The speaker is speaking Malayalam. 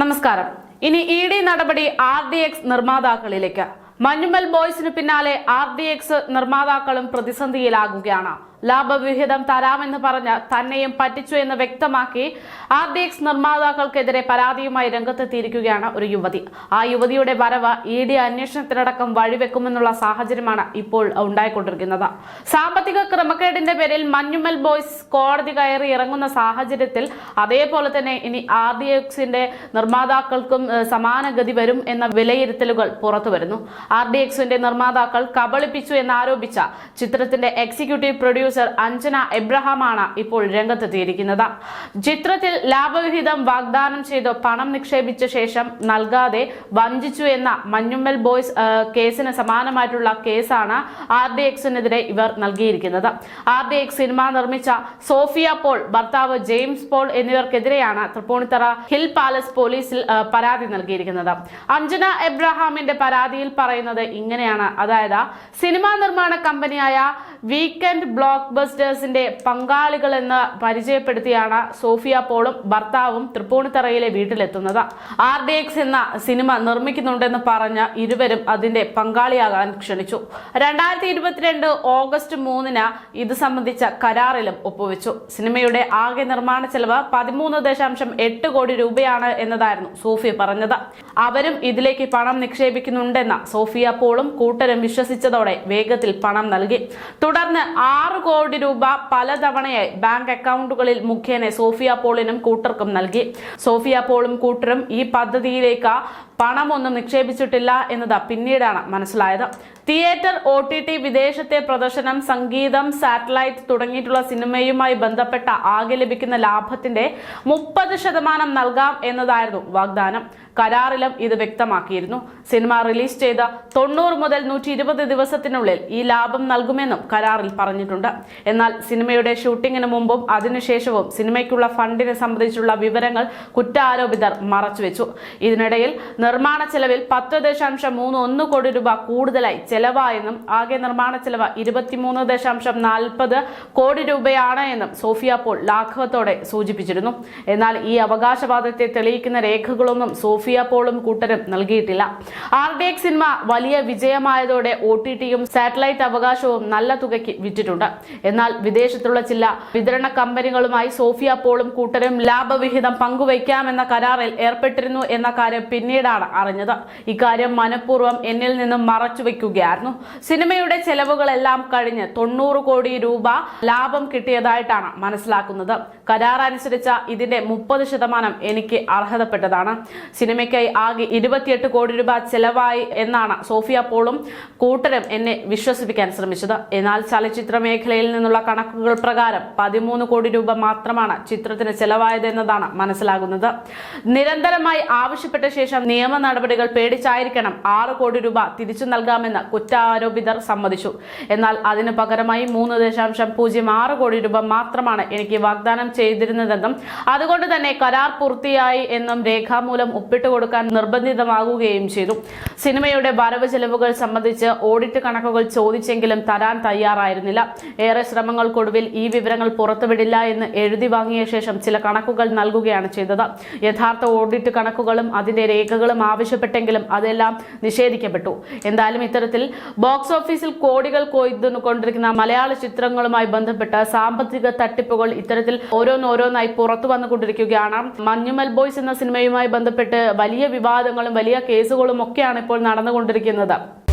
നമസ്കാരം. ഇനി ഇ ഡി നടപടി ആർ ഡി എക്സ് നിർമ്മാതാക്കളിലേക്ക്. മഞ്ഞുമൽ ബോയ്സിന് പിന്നാലെ ആർ ഡി എക്സ് നിർമ്മാതാക്കളും പ്രതിസന്ധിയിലാകുകയാണ്. ലാഭവിഹിതം തരാമെന്ന് പറഞ്ഞ് തന്നെയും പറ്റിച്ചു എന്ന് വ്യക്തമാക്കി ആർ ഡി എക്സ് നിർമ്മാതാക്കൾക്കെതിരെ പരാതിയുമായി രംഗത്തെത്തിയിരിക്കുകയാണ് ഒരു യുവതി. ആ യുവതിയുടെ വരവ് ഇ ഡി അന്വേഷണത്തിനടക്കം വഴിവെക്കുമെന്നുള്ള സാഹചര്യമാണ് ഇപ്പോൾ ഉണ്ടായിക്കൊണ്ടിരിക്കുന്നത്. സാമ്പത്തിക ക്രമക്കേടിന്റെ പേരിൽ മഞ്ഞുമൽ ബോയ്സ് കോടതി കയറി ഇറങ്ങുന്ന സാഹചര്യത്തിൽ അതേപോലെ തന്നെ ഇനി ആർ ഡി എക്സിന്റെ നിർമ്മാതാക്കൾക്കും സമാനഗതി സമാന ഗതി വരും എന്ന വിലയിരുത്തലുകൾ പുറത്തു വരുന്നു. ആർ ഡി എക്സിന്റെ നിർമ്മാതാക്കൾ കബളിപ്പിച്ചു എന്നാരോപിച്ച ചിത്രത്തിന്റെ എക്സിക്യൂട്ടീവ് പ്രൊഡ്യൂസർ അഞ്ജന എബ്രഹാമാണ് ഇപ്പോൾ രംഗത്തെത്തിയിരിക്കുന്നത്. ചിത്രത്തിൽ ലാഭവിഹിതം വാഗ്ദാനം ചെയ്ത് പണം നിക്ഷേപിച്ച ശേഷം നൽകാതെ വഞ്ചിച്ചു എന്ന മഞ്ഞുമ്മൽ ബോയ്സ് കേസിന് സമാനമായിട്ടുള്ള കേസാണ് ആർ ഡി എക്സിനെതിരെ ഇവർ നൽകിയിരിക്കുന്നത്. ആർ ഡി എക്സ് സിനിമ നിർമ്മിച്ച സോഫിയ പോൾ ഭർത്താവ് ജെയിംസ് പോൾ എന്നിവർക്കെതിരെയാണ് തൃപ്പൂണിത്തറ ഹിൽ പാലസ് പോലീസിൽ പരാതി നൽകിയിരിക്കുന്നത്. അഞ്ജന എബ്രഹാമിന്റെ പരാതിയിൽ പറയുന്നത് ഇങ്ങനെയാണ്. അതായത് സിനിമാ നിർമ്മാണ കമ്പനിയായ വീക്കെൻഡ് ബ്ലോക്ക് ബസ്റ്റേഴ്സിന്റെ പങ്കാളികളെന്ന് പരിചയപ്പെടുത്തിയാണ് സോഫിയ പോളും ഭർത്താവും തൃപ്പൂണിത്തറയിലെ വീട്ടിലെത്തുന്നത്. ആർ ഡി എക്സ് എന്ന സിനിമ നിർമ്മിക്കുന്നുണ്ടെന്ന് പറഞ്ഞ ഇരുവരും അതിന്റെ പങ്കാളിയാകാൻ ക്ഷണിച്ചു. രണ്ടായിരത്തി ഇരുപത്തിരണ്ട് ഓഗസ്റ്റ് മൂന്നിന് ഇത് സംബന്ധിച്ച കരാറിലും ഒപ്പുവെച്ചു. സിനിമയുടെ ആകെ നിർമ്മാണ ചെലവ് പതിമൂന്ന് ദശാംശം എട്ട് കോടി രൂപയാണ് എന്നതായിരുന്നു സോഫിയ പറഞ്ഞത്. അവരും ഇതിലേക്ക് പണം നിക്ഷേപിക്കുന്നുണ്ടെന്ന സോഫിയ പോളും കൂട്ടരും വിശ്വസിച്ചതോടെ വേഗത്തിൽ പണം നൽകി. തുടർന്ന് ആറ് കോടി രൂപ പലതവണയായി ബാങ്ക് അക്കൗണ്ടുകളിൽ മുഖേന സോഫിയ പോളിനും കൂട്ടർക്കും നൽകി. സോഫിയ പോളും കൂട്ടരും ഈ പദ്ധതിയിലേക്ക് പണമൊന്നും നിക്ഷേപിച്ചിട്ടില്ല എന്നത് പിന്നീടാണ് മനസ്സിലായത്. തിയേറ്റർ ഒ ടി ടി വിദേശത്തെ പ്രദർശനം സംഗീതം സാറ്റലൈറ്റ് തുടങ്ങിയിട്ടുള്ള സിനിമയുമായി ബന്ധപ്പെട്ട ആകെ ലഭിക്കുന്ന ലാഭത്തിന്റെ മുപ്പത് ശതമാനം നൽകാം എന്നതായിരുന്നു വാഗ്ദാനം. കരാറിലും ഇത് വ്യക്തമാക്കിയിരുന്നു. സിനിമ റിലീസ് ചെയ്ത തൊണ്ണൂറ് മുതൽ നൂറ്റി ഇരുപത് ദിവസത്തിനുള്ളിൽ ഈ ലാഭം നൽകുമെന്നും കരാറിൽ പറഞ്ഞിട്ടുണ്ട്. എന്നാൽ സിനിമയുടെ ഷൂട്ടിങ്ങിന് മുമ്പും അതിനുശേഷവും സിനിമയ്ക്കുള്ള ഫണ്ടിനെ സംബന്ധിച്ചുള്ള വിവരങ്ങൾ കുറ്റാരോപിതർ മറച്ചുവെച്ചു. ഇതിനിടയിൽ നിർമ്മാണ ചെലവിൽ പത്ത് ദശാംശം മൂന്ന് ഒന്ന് കോടി രൂപ കൂടുതലായി ചെലവായെന്നും ആകെ നിർമ്മാണ ചെലവ് ഇരുപത്തിമൂന്ന് ദശാംശം നാൽപ്പത് കോടി രൂപയാണ് എന്നും സോഫിയ പോൾ ലാഘവത്തോടെ സൂചിപ്പിച്ചിരുന്നു. എന്നാൽ ഈ അവകാശവാദത്തെ തെളിയിക്കുന്ന രേഖകളൊന്നും സോഫിയ പോളും കൂട്ടരും നൽകിയിട്ടില്ല. ആർ ഡി എക്സ് സിനിമ വലിയ വിജയമായതോടെ ഒ ടി ടിയും സാറ്റലൈറ്റ് അവകാശവും നല്ല തുകയ്ക്ക് വിറ്റിട്ടുണ്ട്. എന്നാൽ വിദേശത്തുള്ള ചില വിതരണ കമ്പനികളുമായി സോഫിയ പോളും കൂട്ടരും ലാഭവിഹിതം പങ്കുവയ്ക്കാമെന്ന കരാറിൽ ഏർപ്പെട്ടിരുന്നു എന്ന കാര്യം പിന്നീടാണ് അറിഞ്ഞത്. ഇക്കാര്യം മനഃപൂർവം എന്നിൽ നിന്നും മറച്ചുവെക്കുകയായിരുന്നു സിനിമയുടെ ചെലവുകളെല്ലാം കഴിഞ്ഞ് തൊണ്ണൂറ് കോടി രൂപ ലാഭം കിട്ടിയതായിട്ടാണ് മനസ്സിലാക്കുന്നത്. കരാർ അനുസരിച്ച ഇതിന്റെ മുപ്പത് ശതമാനം എനിക്ക് അർഹതപ്പെട്ടതാണ്. സിനിമയ്ക്കായി ആകെ ഇരുപത്തിയെട്ട് കോടി രൂപ ചെലവായി എന്നാണ് സോഫിയ പോളും കൂട്ടരും എന്നെ വിശ്വസിപ്പിക്കാൻ ശ്രമിച്ചത്. എന്നാൽ ചലച്ചിത്ര മേഖലയിൽ നിന്നുള്ള കണക്കുകൾ പ്രകാരം പതിമൂന്ന് കോടി രൂപ മാത്രമാണ് ചിത്രത്തിന് ചെലവായതെന്നതാണ് മനസ്സിലാകുന്നത്. നിരന്തരമായി ആവശ്യപ്പെട്ട ശേഷം നിയമ നടപടികൾ പേടിച്ചായിരിക്കണം ആറ് കോടി രൂപ തിരിച്ചു നൽകാമെന്ന് കുറ്റാരോപിതർ സമ്മതിച്ചു. എന്നാൽ അതിന് പകരമായി മൂന്ന് ദശാംശം പൂജ്യം ആറ് കോടി രൂപ മാത്രമാണ് എനിക്ക് വാഗ്ദാനം ചെയ്തിരുന്നതെന്നും അതുകൊണ്ട് തന്നെ കരാർ പൂർത്തിയായി എന്നും രേഖാമൂലം ഒപ്പിട്ട് കൊടുക്കാൻ നിർബന്ധിതമാകുകയും ചെയ്തു. സിനിമയുടെ വരവ് ചെലവുകൾ സംബന്ധിച്ച് ഓഡിറ്റ് കണക്കുകൾ ചോദിച്ചെങ്കിലും തരാൻ തയ്യാറായിരുന്നില്ല. ഏറെ ശ്രമങ്ങൾക്കൊടുവിൽ ഈ വിവരങ്ങൾ പുറത്തുവിടില്ല എന്ന് എഴുതി വാങ്ങിയ ശേഷം ചില കണക്കുകൾ നൽകുകയാണ് ചെയ്തത്. യഥാർത്ഥ ഓഡിറ്റ് കണക്കുകളും അതിന്റെ രേഖകളും ആവശ്യപ്പെട്ടെങ്കിലും അതെല്ലാം നിഷേധിക്കപ്പെട്ടു. എന്തായാലും ഇത്തരത്തിൽ ബോക്സ് ഓഫീസിൽ കോടികൾ കൊയ്തുകൊണ്ടിരിക്കുന്ന മലയാള ചിത്രങ്ങളുമായി ബന്ധപ്പെട്ട സാമ്പത്തിക തട്ടിപ്പുകൾ ഇത്തരത്തിൽ ഓരോന്നോരോന്നായി പുറത്തു വന്നുകൊണ്ടിരിക്കുകയാണ്. മഞ്ഞുമൽ ബോയ്സ് എന്ന സിനിമയുമായി ബന്ധപ്പെട്ട് വലിയ വിവാദങ്ങളും വലിയ കേസുകളും ഒക്കെയാണ് ഇപ്പോൾ നടന്നുകൊണ്ടിരിക്കുന്നത്.